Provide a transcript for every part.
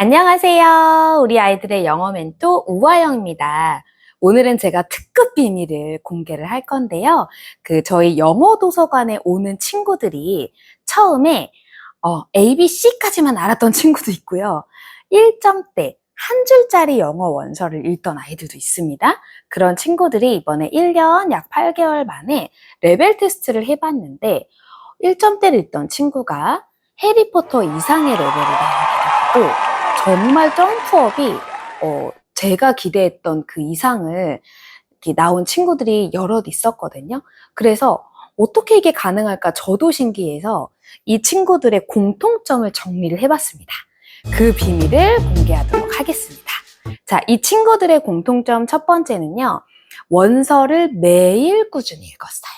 안녕하세요. 우리 아이들의 영어 멘토 우아영입니다. 오늘은 제가 특급 비밀을 공개를 할 건데요. 그 저희 영어 도서관에 오는 친구들이 처음에 어, A, B, C까지만 알았던 친구도 있고요. 1점대 한 줄짜리 영어 원서를 읽던 아이들도 있습니다. 그런 친구들이 이번에 1년 약 8개월 만에 레벨 테스트를 해봤는데 1점대를 읽던 친구가 해리포터 이상의 레벨을 됐고 정말 점프업이 어, 제가 기대했던 그 이상을 나온 친구들이 여럿 있었거든요. 그래서 어떻게 이게 가능할까 저도 신기해서 이 친구들의 공통점을 정리를 해봤습니다. 그 비밀을 공개하도록 하겠습니다. 자, 이 친구들의 공통점 첫 번째는요. 원서를 매일 꾸준히 읽었어요.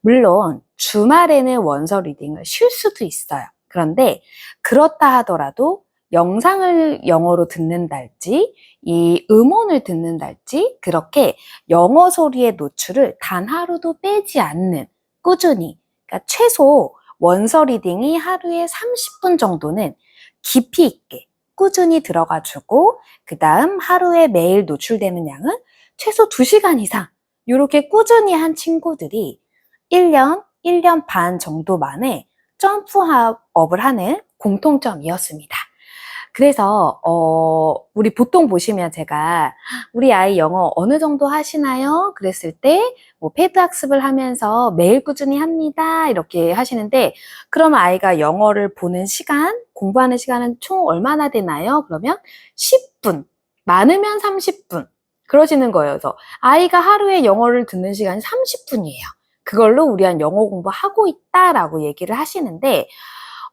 물론 주말에는 원서 리딩을 쉴 수도 있어요. 그런데 그렇다 하더라도 영상을 영어로 듣는달지, 이 음원을 듣는달지, 그렇게 영어 소리의 노출을 단 하루도 빼지 않는 꾸준히, 그러니까 최소 원서 리딩이 하루에 30분 정도는 깊이 있게 꾸준히 들어가주고, 그 다음 하루에 매일 노출되는 양은 최소 2시간 이상, 이렇게 꾸준히 한 친구들이 1년, 1년 반 정도 만에 점프업을 하는 공통점이었습니다. 그래서 어 우리 보통 보시면 제가 우리 아이 영어 어느 정도 하시나요? 그랬을 때 뭐 패드 학습을 하면서 매일 꾸준히 합니다. 이렇게 하시는데 그럼 아이가 영어를 보는 시간, 공부하는 시간은 총 얼마나 되나요? 그러면 10분, 많으면 30분 그러시는 거예요. 그래서 아이가 하루에 영어를 듣는 시간이 30분이에요. 그걸로 우리 한 영어 공부하고 있다라고 얘기를 하시는데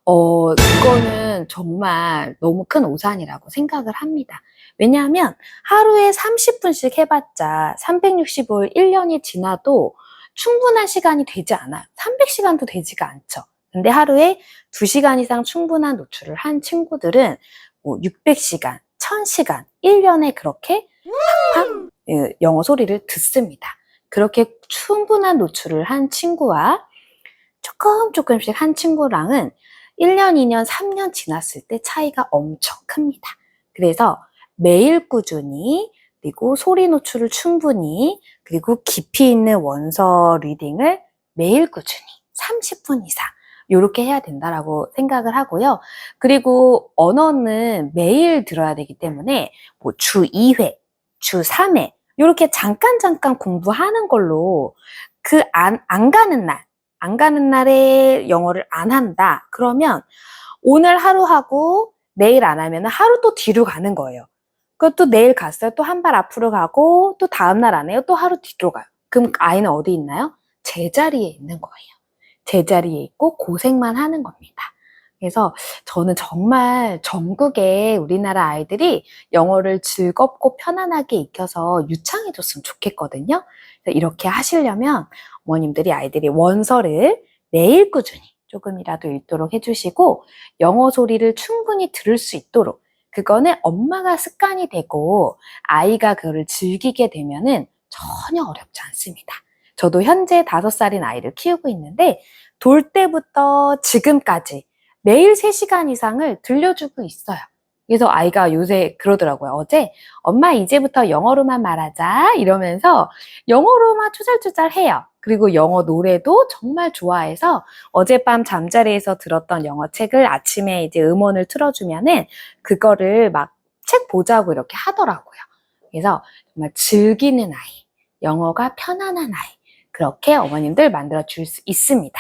어, 그거는 정말 너무 큰 오산이라고 생각을 합니다. 왜냐하면 하루에 30분씩 해봤자 365일 1년이 지나도 충분한 시간이 되지 않아요. 300시간도 되지가 않죠. 근데 하루에 2시간 이상 충분한 노출을 한 친구들은 뭐 600시간, 1000시간, 1년에 그렇게 팍팍 예, 영어 소리를 듣습니다. 그렇게 충분한 노출을 한 친구와 조금 조금씩 한 친구랑은 1년, 2년, 3년 지났을 때 차이가 엄청 큽니다. 그래서 매일 꾸준히 그리고 소리 노출을 충분히 그리고 깊이 있는 원서 리딩을 매일 꾸준히 30분 이상 이렇게 해야 된다라고 생각을 하고요. 그리고 언어는 매일 들어야 되기 때문에 뭐 주 2회, 주 3회 이렇게 잠깐 잠깐 공부하는 걸로 그 안 안 가는 날 안 가는 날에 영어를 안 한다. 그러면 오늘 하루 하고 내일 안 하면 하루 또 뒤로 가는 거예요. 그것도 내일 갔어요. 또 한 발 앞으로 가고 또 다음 날 안 해요. 또 하루 뒤로 가요. 그럼 아이는 어디 있나요? 제자리에 있는 거예요. 제자리에 있고 고생만 하는 겁니다. 그래서 저는 정말 전국에 우리나라 아이들이 영어를 즐겁고 편안하게 익혀서 유창해졌으면 좋겠거든요. 이렇게 하시려면 어머님들이 아이들이 원서를 매일 꾸준히 조금이라도 읽도록 해주시고 영어 소리를 충분히 들을 수 있도록 그거는 엄마가 습관이 되고 아이가 그거를 즐기게 되면은 전혀 어렵지 않습니다. 저도 현재 다섯 살인 아이를 키우고 있는데 돌 때부터 지금까지 매일 3시간 이상을 들려주고 있어요. 그래서 아이가 요새 그러더라고요. 어제 엄마 이제부터 영어로만 말하자 이러면서 영어로만 추잘추잘 해요. 그리고 영어 노래도 정말 좋아해서 어젯밤 잠자리에서 들었던 영어 책을 아침에 이제 음원을 틀어주면은 그거를 막 책 보자고 이렇게 하더라고요. 그래서 정말 즐기는 아이, 영어가 편안한 아이, 그렇게 어머님들 만들어 줄 수 있습니다.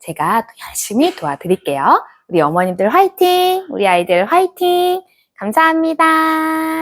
제가 열심히 도와드릴게요. 우리 어머님들 화이팅! 우리 아이들 화이팅! 감사합니다.